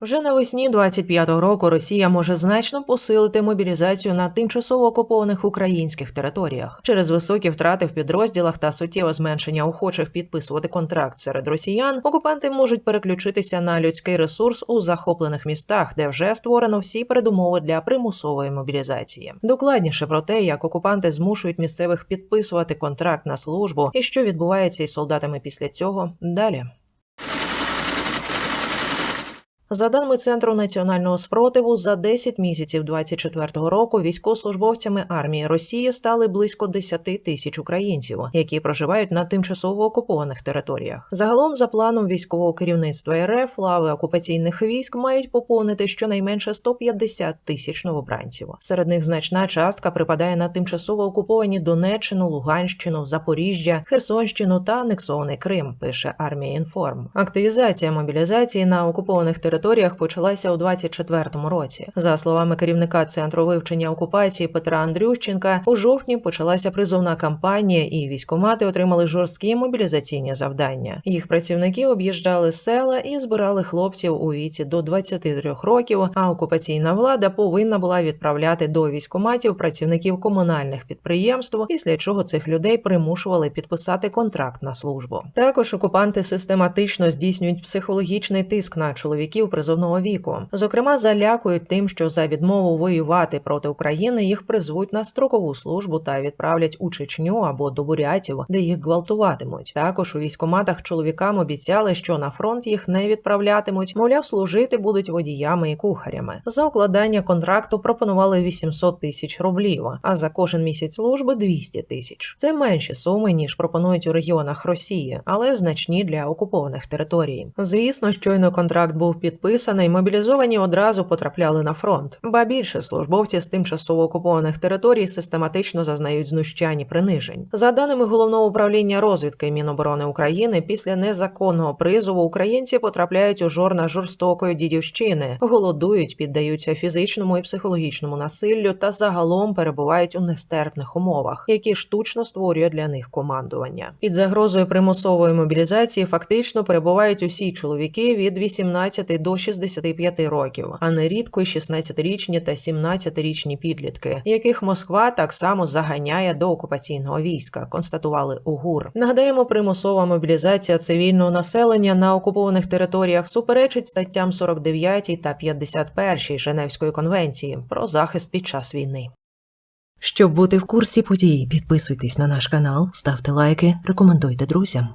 Вже навесні 25-го року Росія може значно посилити мобілізацію на тимчасово окупованих українських територіях через високі втрати в підрозділах та суттєве зменшення охочих підписувати контракт серед росіян. Окупанти можуть переключитися на людський ресурс у захоплених містах, де вже створено всі передумови для примусової мобілізації. Докладніше про те, як окупанти змушують місцевих підписувати контракт на службу і що відбувається із солдатами після цього. Далі. За даними Центру національного спротиву, за 10 місяців 24-го року військовослужбовцями армії Росії стали близько 10 тисяч українців, які проживають на тимчасово окупованих територіях. Загалом, за планом військового керівництва РФ, лави окупаційних військ мають поповнити щонайменше 150 тисяч новобранців. Серед них значна частка припадає на тимчасово окуповані Донеччину, Луганщину, Запоріжжя, Херсонщину та анексований Крим. Пише армія інформ. Активізація мобілізації на окупованих територіях почалася у 24-му році. За словами керівника центру вивчення окупації Петра Андрющенка, у жовтні почалася призовна кампанія, і військомати отримали жорсткі мобілізаційні завдання. Їх працівники об'їжджали села і збирали хлопців у віці до 23 років. А окупаційна влада повинна була відправляти до військоматів працівників комунальних підприємств, після чого цих людей примушували підписати контракт на службу. Також окупанти систематично здійснюють психологічний тиск на чоловіків призовного віку. Зокрема, залякують тим, що за відмову воювати проти України їх призвуть на строкову службу та відправлять у Чечню або до Бурятів, де їх гвалтуватимуть. Також у військоматах чоловікам обіцяли, що на фронт їх не відправлятимуть, мовляв, служити будуть водіями і кухарями. За укладання контракту пропонували 800 тисяч рублів, а за кожен місяць служби 200 тисяч. Це менші суми ніж пропонують у регіонах Росії, але значні для окупованих територій. Звісно, щойно контракт був підписаний, мобілізовані одразу потрапляли на фронт. Ба більше службовці з тимчасово окупованих територій систематично зазнають знущань і принижень. За даними головного управління розвідки Міноборони України, після незаконного призову українці потрапляють у жорна жорстокої дідівщини, голодують, піддаються фізичному і психологічному насиллю та загалом перебувають у нестерпних умовах, які штучно створює для них командування. Під загрозою примусової мобілізації фактично перебувають усі чоловіки від 18 до 65 років, а нерідко й 16-річні та 17-річні підлітки, яких Москва так само заганяє до окупаційного війська, констатували у ГУР. Нагадаємо, примусова мобілізація цивільного населення на окупованих територіях суперечить статтям 49 та 51 Женевської конвенції про захист під час війни. Щоб бути в курсі подій, підписуйтесь на наш канал, ставте лайки, рекомендуйте друзям.